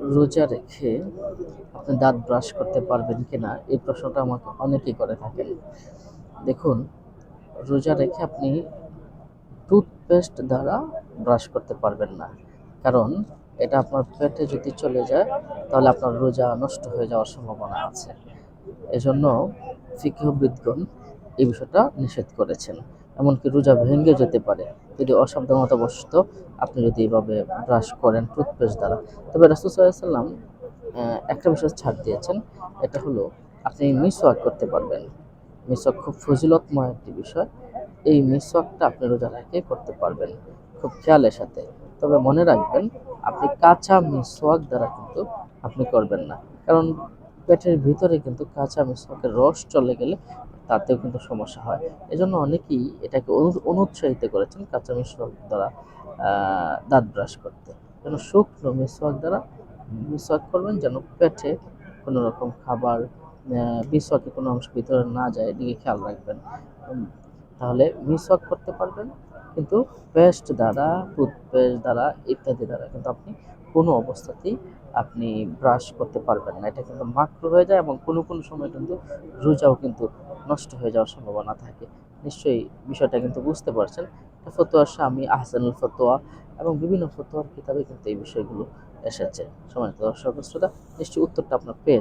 রোজা রেখে আপনি দাঁত ব্রাশ করতে পারবেন কিনা, এই প্রশ্নটা আমাকে অনেকেই করে থাকেন। দেখুন, রোজা রেখে আপনি টুথপেস্ট দ্বারা ব্রাশ করতে পারবেন না। কারণ, এটা আপনার পেটে যদি চলে যায়, তাহলে আপনার রোজা নষ্ট হয়ে যাওয়ার সম্ভাবনা আছে। এজন্য ফিকহবিদগণ এই বিষয়টা নিষেধ করেছেন। এমনকি রোজা ভেঙে যেতে পারে। যদি অসাবধানতাবশত আপনি যদি এইভাবে ব্রাশ করেন টুথপেস্ট দ্বারা। তবে রাসুল সাল্লাম একটা বিষয় ছাড় দিয়েছেন। এটা হলো, আপনি মিসওয়াক করতে পারবেন। মিসওয়াক খুব ফজিলতময় একটি বিষয়। এই মিসওয়াকটা আপনি রোজা রেখে করতে পারবেন খুব খেয়ালের সাথে। তবে মনে রাখবেন, আপনি কাঁচা মিসওয়াক দ্বারা কিন্তু আপনি করবেন না। কারণ পেটের ভিতরে কিন্তু কাঁচা মিসওয়াকের রস চলে গেলে তাতেও কিন্তু সমস্যা হয়। এজন্য অনেকেই এটাকে অনু- অনুৎসাহিত করেছেন কাঁচা মিসওয়াক দ্বারা দাঁত ব্রাশ করতে। যেন শুকনো মিসওয়াক দ্বারা মিসওয়াক করবেন, যেন পেটে কোনো রকম খাবার মিসওয়াকে কোনো অংশ ভিতরে না যায়, এদিকে খেয়াল রাখবেন। তাহলে মিসওয়াক করতে পারবেন, কিন্তু পেস্ট দ্বারা টুথপেস্ট দ্বারা ইত্যাদি দ্বারা কিন্তু আপনি কোনো অবস্থাতেই আপনি ব্রাশ করতে পারবেন না। এটা কিন্তু মাত্র হয়ে যায় এবং কোনো কোনো সময় কিন্তু রোজাও কিন্তু নষ্ট হয়ে যাওয়ার সম্ভাবনা থাকে। নিশ্চয়ই বিষয়টা কিন্তু বুঝতে পারছেন। ফতোয়ার ফতোয়া স্বামী আহসানুল ফতোয়া এবং বিভিন্ন ফতোয়ার কিতাবে কিন্তু এই বিষয়গুলো এসেছে। সময় দর্শক শ্রোতা, নিশ্চয়ই উত্তরটা আপনার পেয়ে